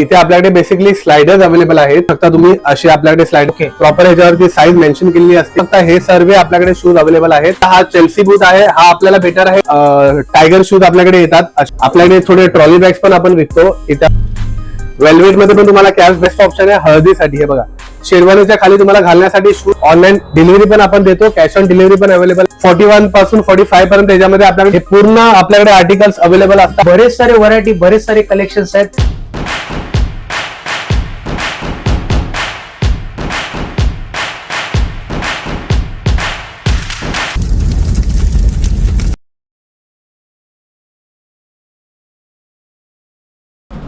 इथे आपल्याकडे basically स्लायडर्स available आहेत. फक्त तुम्ही असे आपल्याकडे स्लाइड. प्रॉपर ह्याच्यावरती साईज मेन्शन केलेली असते. फक्त हे सर्व आपल्याकडे शूज अवेलेबल आहेत. हा चेल्सी बूट आहे. हा आपल्याला बेटर आहे. टायगर शूज आपल्याकडे येतात. अश- आपल्याकडे थोडे ट्रॉली बॅग्स पण आपण विकतो. इथे वेल्वेटमध्ये पण तुम्हाला कॅश बेस्ट ऑप्शन आहे. हळदीसाठी. हे बघा. शेरवानीच्या खाली तुम्हाला घालण्यासाठी शूज ऑनलाईन डिलिव्हरी पण आपण देतो. कॅश ऑन डिलिव्हरी पण अवेलेबल फोर्टी वनपासून फोर्टी फाय पर्यंत याच्यामध्ये आपल्याकडे पूर्ण आपल्याकडे आर्टिकल्स अवेलेबल असतात. बरेच सारे व्हरायटी बरेच सारे कलेक्शन आहेत.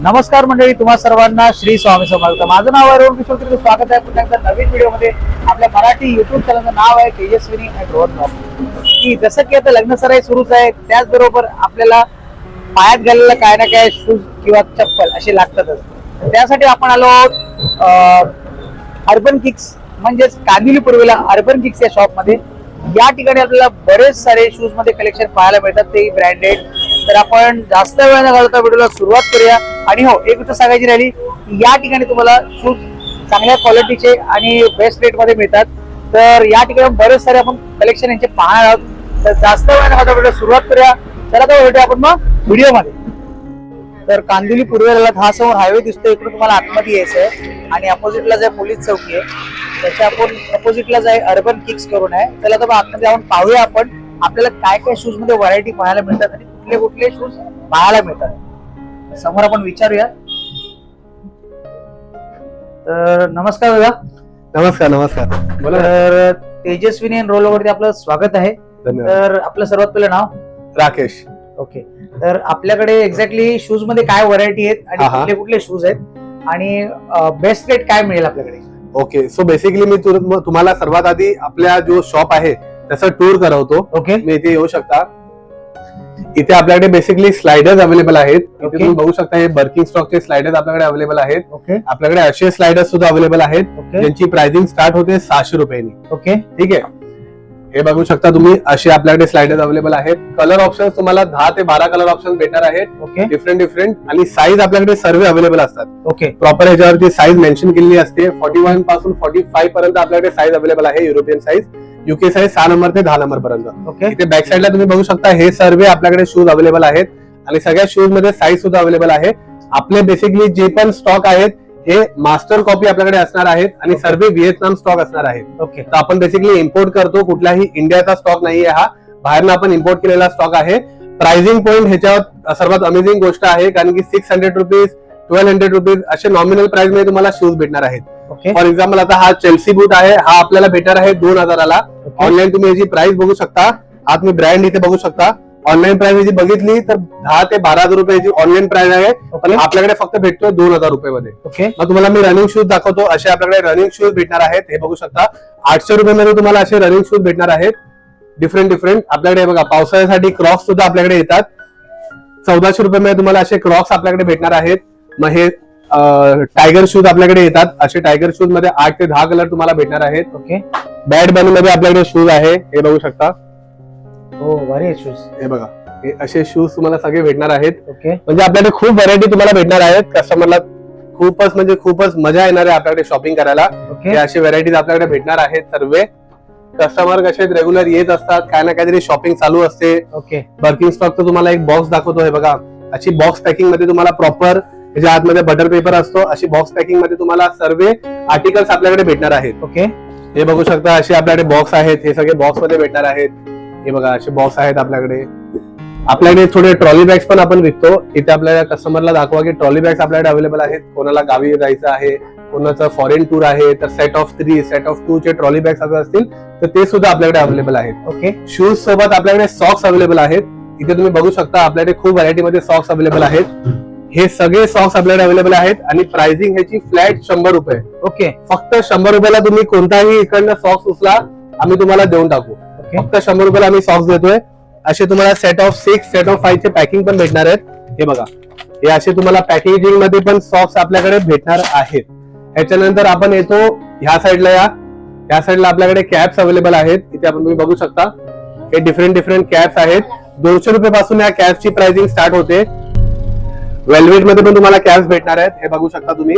नमस्कार मंडळी तुम्हा सर्वांना श्री स्वामी समर्थ. माझं नाव आहे रोहन किशोर तुमचं स्वागत आहे पुन्हा एकदा नवीन व्हिडिओमध्ये. आपल्या मराठी युट्यूब चॅनलचं नाव आहे तेजस्विनी अँड रोहन की जसं की आता लग्न सराई सुरूच आहे त्याचबरोबर आपल्याला पायात घालेला काय ना काय शूज किंवा चप्पल असे लागतातच. त्यासाठी आपण आलो अर्बन किक्स म्हणजेच कांदिवली पूर्वेला अर्बन किक्स या शॉपमध्ये या ठिकाणी आपल्याला बरेच सारे शूजमध्ये कलेक्शन पाहायला मिळतात ते ब्रँडेड तर आपण जास्त वेळ न घालता व्हिडिओला सुरुवात करूया. आणि हो एक गोष्ट सांगायची राहिली या ठिकाणी तुम्हाला शूज चांगल्या क्वालिटीचे आणि बेस्ट रेटमध्ये मिळतात. तर या ठिकाणी बरेच सारे आपण कलेक्शन यांचे पाहणार आहोत. तर जास्त वेळ न सुरुवात करूया. चला तर भेटूया आपण मग व्हिडिओमध्ये. तर कांदिवली पूर्वेला हा समोर हायवे दिसतो इकडे तुम्हाला आतमध्ये यायचं आहे. आणि अपोजिटला जे पोलीस चौकी आहे त्याच्या आपण अपोजिटला जे अर्बन किक्स करून आहे. त्याला तर आतमध्ये आपण पाहूया आपण आपल्याला काय काय शूजमध्ये व्हरायटी पाहायला मिळतात आणि कुठले कुठले शूज पाहायला मिळतात. समोर आपण विचारूया. तर नमस्कार दादा नमस्कार नमस्कार. बोला. तर तेजस्विनी रोल वरती आपलं स्वागत आहे. धन्यवाद. तर आपलं सर्वात पहिलं नाव? राकेश. ओके तर आपल्याकडे एक्झॅक्टली शूजमध्ये काय व्हरायटी आहेत आणि हा, हा. कुठले कुठले शूज आहेत? आणि बेस्ट रेट काय मिळेल आपल्याकडे? ओके सो बेसिकली मी तुर- म- तुम्हाला सर्वात आधी आपल्या जो शॉप आहे त्याचा टूर करवतो. ओके तुम्ही इथे येऊ शकता. इथे आपल्याकडे बेसिकली स्लायडर्स अवेलेबल आहेत. इथे. तुम्ही बघू शकता हे बर्किंग स्टॉकचे स्लायडर्स आपल्याकडे अवेलेबल आहेत. ओके आपल्याकडे असे स्लायडर्स सुद्धा अवेलेबल आहेत ज्यांची प्राइसिंग स्टार्ट होते सहाशे रुपयांनी. ओके ठीक आहे? हे बघू शकता तुम्ही असे आपल्याकडे स्लायडर्स अवेलेबल आहेत. कलर ऑप्शन तुम्हाला दहा ते बारा कलर ऑप्शन भेटणार आहेत. ओके डिफरंट डिफरंट आणि साईज आपल्याकडे सर्व अवेलेबल असतात. ओके प्रॉपर ह्याच्यावरती साईज मेन्शन केलेली असते. फोर्टी वनपासून फोर्टी फाईव्ह पर्यंत आपल्याकडे साईज अवेलेबल आहे युरोपियन साईज युके साईज सहा नंबर ते दहा नंबर पर्यंत. ओके इथे बॅक साईडला तुम्ही बघू शकता हे सर्व आपल्याकडे शूज अवेलेबल आहेत. आणि सगळ्या शूजमध्ये साईज सुद्धा अवेलेबल आहे. आपले बेसिकली जे पण स्टॉक आहेत हे मास्टर कॉपी आपल्याकडे असणार आहेत आणि. सर्व व्हिएतनाम स्टॉक असणार आहेत. ओके तर आपण बेसिकली इम्पोर्ट करतो कुठलाही इंडियाचा स्टॉक नाहीये हा. बाहेरनं आपण इम्पोर्ट केलेला स्टॉक आहे. प्राइसिंग पॉईंट ह्याच्यावर सर्वात अमेझिंग गोष्ट आहे कारण की six hundred rupees twelve hundred rupees असे नॉमिनल प्राइसमध्ये तुम्हाला शूज भेटणार आहेत. फॉर एक्झाम्पल आता हा चेल्सी बूट आहे हा आपल्याला भेटणार आहे दोन हजाराला. ऑनलाईन तुम्ही याची प्राइस बघू शकता. आज तुम्ही ब्रँड इथे बघू शकता. ऑनलाईन प्राइस याची बघितली तर दहा ते बारा हजार रुपयाची ऑनलाईन प्राइस आहे. पण आपल्याकडे फक्त भेटतोय दोन हजार रुपये मध्ये ओके मग तुम्हाला मी रनिंग शूज दाखवतो. असे आपल्याकडे रनिंग शूज भेटणार आहेत. हे बघू शकता. आठशे रुपयामध्ये तुम्हाला असे रनिंग शूज भेटणार आहेत. डिफरंट डिफरंट आपल्याकडे बघा पावसाळ्यासाठी क्रॉक्स सुद्धा आपल्याकडे येतात. चौदाशे रुपयामध्ये तुम्हाला असे क्रॉक्स आपल्याकडे भेटणार आहेत. मग हे टायगर शूज आपल्याकडे येतात. असे टायगर शूजमध्ये आठ ते दहा कलर तुम्हाला भेटणार आहेत. ओके बॅट बनमध्ये आपल्याकडे शूज आहे. हे बघू शकता. हो भारी शूज हे बघा. हे असे शूज तुम्हाला सगळे भेटणार आहेत. ओके म्हणजे आपल्याकडे खूप व्हरायटी तुम्हाला भेटणार आहेत. कस्टमरला खूपच म्हणजे खूपच मजा येणार आहे आपल्याकडे शॉपिंग करायला. हे असे व्हरायटीज आपल्याकडे भेटणार आहेत सर्व. कस्टमर कसे रेग्युलर येत असतात काय ना काहीतरी शॉपिंग चालू असते. ओके बर्किंग स्टॉकचं तुम्हाला एक बॉक्स दाखवतो हे बघा. अशी बॉक्स पॅकिंगमध्ये तुम्हाला प्रॉपर त्याच्या आतमध्ये बटर पेपर असतो अशी बॉक्स पॅकिंगमध्ये तुम्हाला सर्व आर्टिकल्स आपल्याकडे भेटणार आहेत. ओके हे बघू शकता असे आपल्याकडे बॉक्स आहेत हे सगळे बॉक्समध्ये भेटणार आहेत. हे बघा असे बॉक्स आहेत आपल्याकडे. आपल्याकडे थोडे ट्रॉली बॅग्स पण आपण विकतो. इथे आपल्या कस्टमरला दाखवा की ट्रॉली बॅग्स आपल्याकडे अवेलेबल आहेत. कोणाला गावी जायचं आहे कोणाचं फॉरेन टूर आहे तर set of three set of two चे ट्रॉली बॅग्स हवे असतील तर ते सुद्धा आपल्याकडे अवेलेबल आहेत. ओके शूज सोबत आपल्याकडे सॉक्स अवेलेबल आहेत. इथे तुम्ही बघू शकता आपल्याकडे खूप व्हरायटी मध्ये सॉक्स अवेलेबल आहेत. हे सगळे सॉक्स आपल्याकडे अवेलेबल आहेत आणि प्राइसिंग ह्याची फ्लॅट शंभर रुपये. ओके फक्त शंभर रुपयाला तुम्ही कोणताही इकडनं सॉक्स उचला आम्ही तुम्हाला देऊन टाकू. फक्त शंभर रुपयाला आम्ही सॉक्स देतोय. असे तुम्हाला set of six set of five चे पॅकिंग पण भेटणार आहेत. हे बघा. हे असे तुम्हाला पॅकेजिंगमध्ये पण सॉक्स आपल्याकडे भेटणार आहेत. ह्याच्यानंतर आपण येतो ह्या साईडला या. ह्या साईडला आपल्याकडे कॅप्स अवेलेबल आहेत. इथे आपण तुम्ही बघू शकता. हे डिफरंट डिफरंट कॅप्स आहेत. दोनशे रुपये पासून या कॅपची प्राइसिंग स्टार्ट होते. वेल्वेटमध्ये पण तुम्हाला कॅप्स भेटणार आहेत. हे बघू शकता तुम्ही.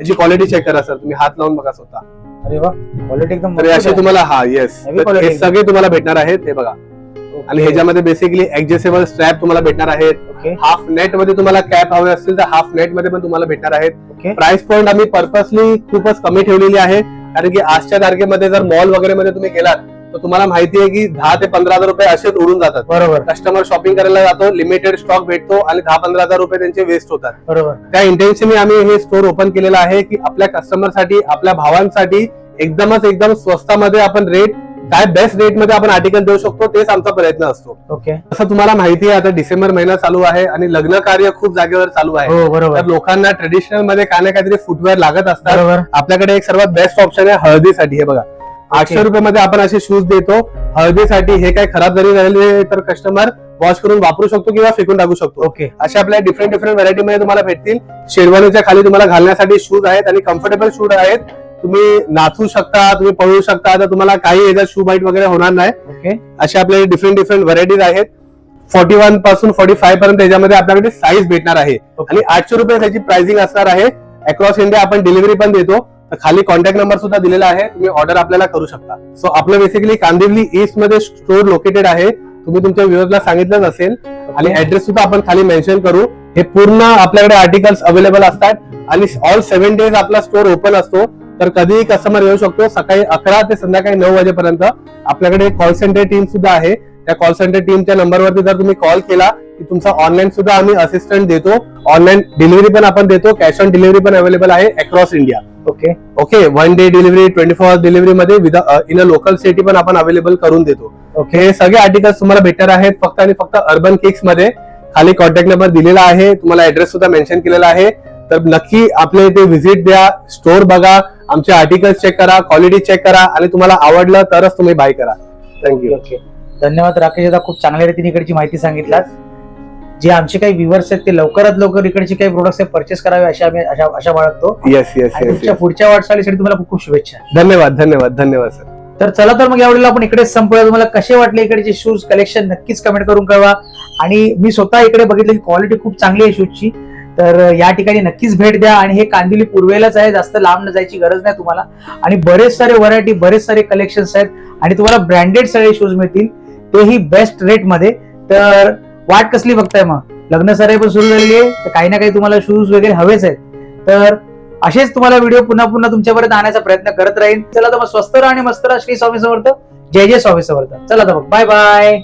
याची क्वालिटी चेक करा सर तुम्ही हात लावून बघा स्वतः. अरे वा क्वालिटी एकदम तर मस्त असे. तुम्हाला हा येस Heavy quality हे. सगळे तुम्हाला भेटणार आहेत हे बघा. आणि ह्याच्यामध्ये बेसिकली ऍडजस्टेबल स्ट्रॅप तुम्हाला भेटणार आहेत. ओके हाफ नेटमध्ये तुम्हाला कॅप हवे असतील तर हाफ नेटमध्ये पण तुम्हाला भेटणार आहेत. ओके प्राइस पॉईंट आम्ही पर्पसली खूपच कमी ठेवलेली आहे. कारण की आजच्या तारखेमध्ये जर मॉल वगैरे मध्ये तुम्ही गेलात तर तुम्हाला माहिती आहे की दहा ते पंधरा हजार रुपये असेच उडून जातात. बरोबर. कस्टमर शॉपिंग करायला जातो लिमिटेड स्टॉक भेटतो आणि दहा पंधरा हजार रुपये त्यांचे वेस्ट होतात. बरोबर. त्या इंटेन्शनने आम्ही हे स्टोर ओपन केलेलं आहे की आपल्या कस्टमरसाठी आपल्या भावांसाठी एकदमच एकदम स्वस्तामध्ये आपण रेट काय बेस्ट रेटमध्ये आपण आर्टिकल देऊ शकतो तेच आमचा प्रयत्न असतो. ओके असं तुम्हाला माहिती आहे आता डिसेंबर महिना चालू आहे आणि लग्न कार्य खूप जागेवर चालू आहे. हो बरोबर. तर लोकांना ट्रेडिशनलमध्ये काय ना काहीतरी फुटवेअर लागत असतात. बरोबर. आपल्याकडे एक सर्वात बेस्ट ऑप्शन आहे हळदीसाठी हे बघा. आठशे रुपये मध्ये आपण असे शूज देतो. हळदीसाठी हे काय खराब जरी झाले तर कस्टमर वॉश करून वापरू शकतो किंवा फेकून टाकू शकतो. ओके अशा आपल्या डिफरंट डिफरंट व्हरायटी मध्ये तुम्हाला भेटतील. शेरवानीच्या खाली तुम्हाला घालण्यासाठी शूज आहेत आणि कम्फर्टेबल शूज आहेत. तुम्ही नाचू शकता तुम्ही पळू शकता तर तुम्हाला काही याच्यात शू बाईट वगैरे होणार नाही. अशा आपले डिफरंट डिफरंट व्हरायटीज आहेत. फोर्टी वनपासून फोर्टी फाय पर्यंत याच्यामध्ये आपल्याकडे साईज भेटणार आहे. आणि आठशे रुपये त्याची प्राइसिंग असणार आहे. अक्रॉस इंडिया आपण डिलिव्हरी पण देतो. तर खाली कॉन्टॅक्ट नंबर सुद्धा दिलेला आहे. तुम्ही ऑर्डर आपल्याला करू शकता. सो आपलं बेसिकली कांदिवली ईस्टमध्ये स्टोर लोकेटेड आहे. तुम्ही तुमच्या व्ह्युअर्सला सांगितलंच असेल आणि ऍड्रेस सुद्धा आपण खाली मेन्शन करू. हे पूर्ण आपल्याकडे आर्टिकल्स अवेलेबल असतात. आणि ऑल सेव्हन डेज आपला स्टोर ओपन असतो. तर कधीही कस्टमर येऊ शकतो. सकाळी अकरा ते संध्याकाळी नऊ वाजेपर्यंत आपल्याकडे कॉल सेंटर टीम सुद्धा आहे. त्या कॉल सेंटर टीमच्या नंबरवरती जर तुम्ही कॉल केला की तुमचा ऑनलाईन सुद्धा आम्ही असिस्टंट देतो. ऑनलाईन डिलिव्हरी पण आपण देतो. कॅश ऑन डिलिव्हरी पण अवेलेबल आहे across India okay okay one day delivery twenty four delivery मध्ये इन अ लोकल सिटी पण आपण अवेलेबल करून देतो. ओके हे सगळे आर्टिकल्स तुम्हाला भेटणार आहेत. फक्त आणि फक्त अर्बन किक्समध्ये. खाली कॉन्टॅक्ट नंबर दिलेला आहे. तुम्हाला ऍड्रेस सुद्धा मेन्शन केलेला आहे. तर नक्की आपल्या इथे व्हिजिट द्या स्टोर बघा आमचे आर्टिकल्स चेक करा क्वालिटी चेक करा आणि तुम्हाला आवडलं तरच तुम्ही बाय करा. थँक्यू ओके धन्यवाद राकेश दादा खूप चांगल्या रीतीने इकडची माहिती सांगितलात. जे आमचे काही व्ह्युअर्स आहेत ते लवकरात लवकर इकडचे काही प्रोडक्ट्स परचेस करावे अशा आम्ही अशा अशा बाळगतो येस येस येस तुमच्या पुढच्या वाटचालीसाठी तुम्हाला खूप खूप शुभेच्छा. धन्यवाद धन्यवाद धन्यवाद सर तर चला तर मग यावेळेला आपण इकडेच संपूया. तुम्हाला कसे वाटले इकडचे शूज कलेक्शन नक्कीच कमेंट करून कळवा. आणि मी स्वतः इकडे बघितलं की क्वालिटी खूप चांगली आहे शूजची तर या ठिकाणी नक्कीच भेट द्या. आणि हे कांदिवली पूर्वेलाच आहे जास्त लांब न जायची गरज नाही तुम्हाला. आणि बरेच सारे व्हरायटी बरेच सारे कलेक्शन्स आहेत. आणि तुम्हाला ब्रँडेड सगळे शूज मिळतील. तेही बेस्ट रेटमध्ये. तर वाट कसली बघताय मग? लग्न सराई पण सुरू झालेली आहे तर काही ना काही तुम्हाला शूज वगैरे हवेच आहेत. तर असेच तुम्हाला व्हिडिओ पुन्हा पुन्हा तुमच्यापर्यंत आणायचा प्रयत्न करत राहीन. चला तर मग स्वस्त राहा आणि मस्त राहा श्री स्वामी समर्थ. जय जय स्वामी समर्थ. चला तर मग. Bye bye